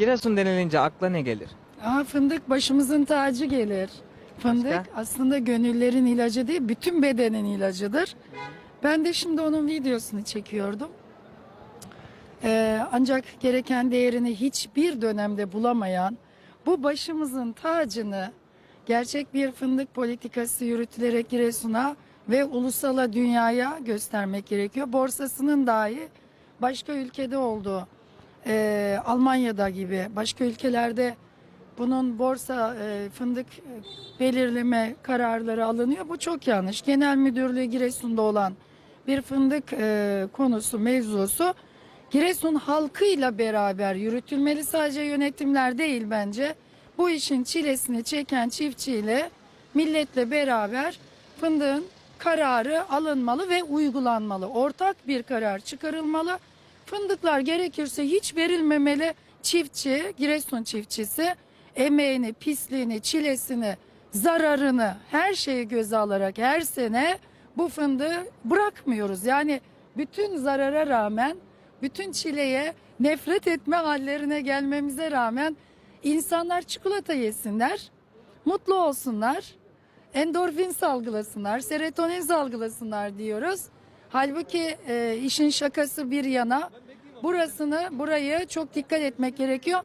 Giresun denilince akla ne gelir? Aa, fındık başımızın tacı gelir. Fındık Başka? aslında gönüllerin ilacı değil, bütün bedenin ilacıdır. Ben de şimdi onun videosunu çekiyordum. Ee, ancak gereken değerini hiçbir dönemde bulamayan bu başımızın tacını gerçek bir fındık politikası yürütülerek Giresun'a ve ulusala dünyaya göstermek gerekiyor. Borsasının dahi başka ülkede olduğu, e, Almanya'da gibi başka ülkelerde bunun borsa e, fındık e, belirleme kararları alınıyor. Bu çok yanlış. Genel Müdürlüğü Giresun'da olan bir fındık e, konusu, mevzusu Giresun halkıyla beraber yürütülmeli. Sadece yönetimler değil bence. Bu işin çilesini çeken çiftçiyle, milletle beraber fındığın kararı alınmalı ve uygulanmalı. Ortak bir karar çıkarılmalı. Fındıklar gerekirse hiç verilmemeli. Çiftçi, Giresun çiftçisi emeğini, pisliğini, çilesini, zararını her şeyi göze alarak her sene bu fındığı bırakmıyoruz. Yani bütün zarara rağmen, bütün çileye nefret etme hallerine gelmemize rağmen insanlar çikolata yesinler, mutlu olsunlar, endorfin salgılasınlar, serotonin salgılasınlar diyoruz. Halbuki e, işin şakası bir yana burasını, burayı çok dikkat etmek gerekiyor.